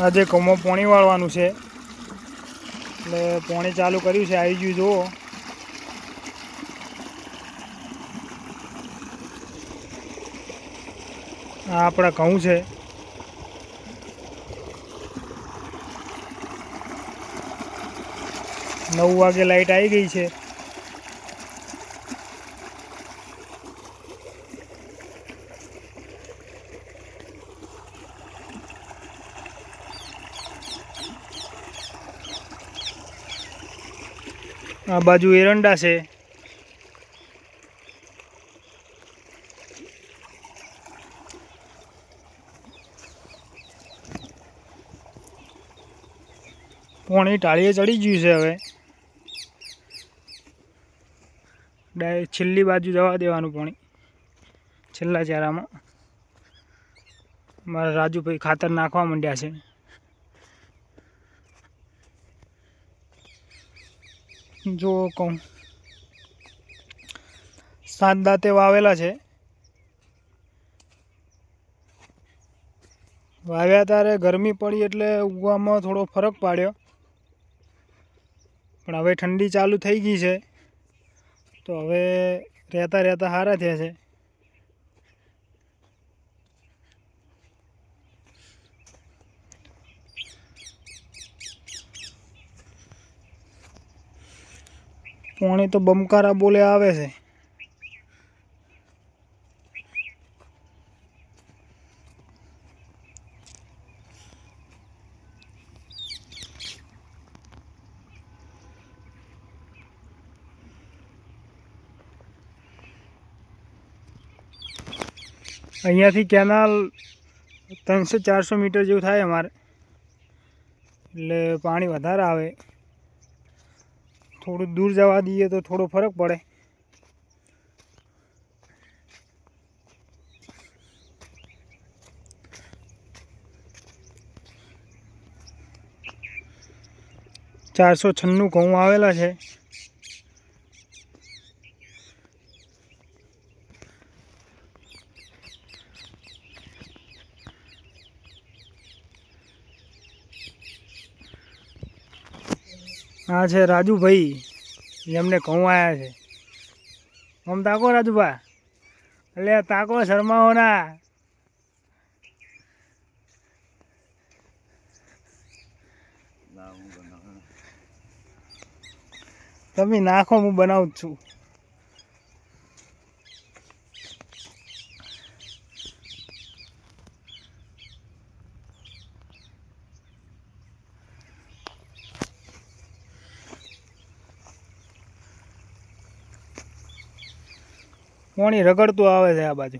આજે કમો પોણી વાળવાનું છે. એટલે પોણી ચાલુ કર્યું છે, આવી ગયું, જુઓ. આ આપણા ઘઉં છે. નવ વાગે લાઈટ આવી ગઈ છે. આ બાજુ એરંડા છે. પોણી ટાળીએ ચડી ગયું છે હવે. ડાયરેક્ટ છેલ્લી બાજુ જવા દેવાનું પોણી છેલ્લા ચારામાં. મારા રાજુભાઈ ખાતર નાખવા માંડ્યા છે. જો કહું સાત દાંતે વાવેલા છે. વાવ્યા ત્યારે ગરમી પડી એટલે ઉગવામાં થોડો ફરક પાડ્યો. પણ હવે ઠંડી ચાલુ થઈ ગઈ છે. તો હવે રહેતા રહેતા સારા થયા છે. પોણી તો બમકારા બોલે આવે છે. અહીંયાથી કેનાલ ત્રણસો ચારસો મીટર જેવું થાય અમારે. એટલે પાણી વધારે આવે. થોડું દૂર જવા દઈએ તો થોડો ફરક પડે. ચારસો છન્નું ઘઉં આવેલા છે. આ છે રાજુભાઈ. એમને કહું આવ્યા છે. આમ તાકો રાજુભા. એટલે તાકો શર્માઓના. તમે નાખો, હું બનાવું જ છું. પાણી રગડતું આવે છે આ બાજુ.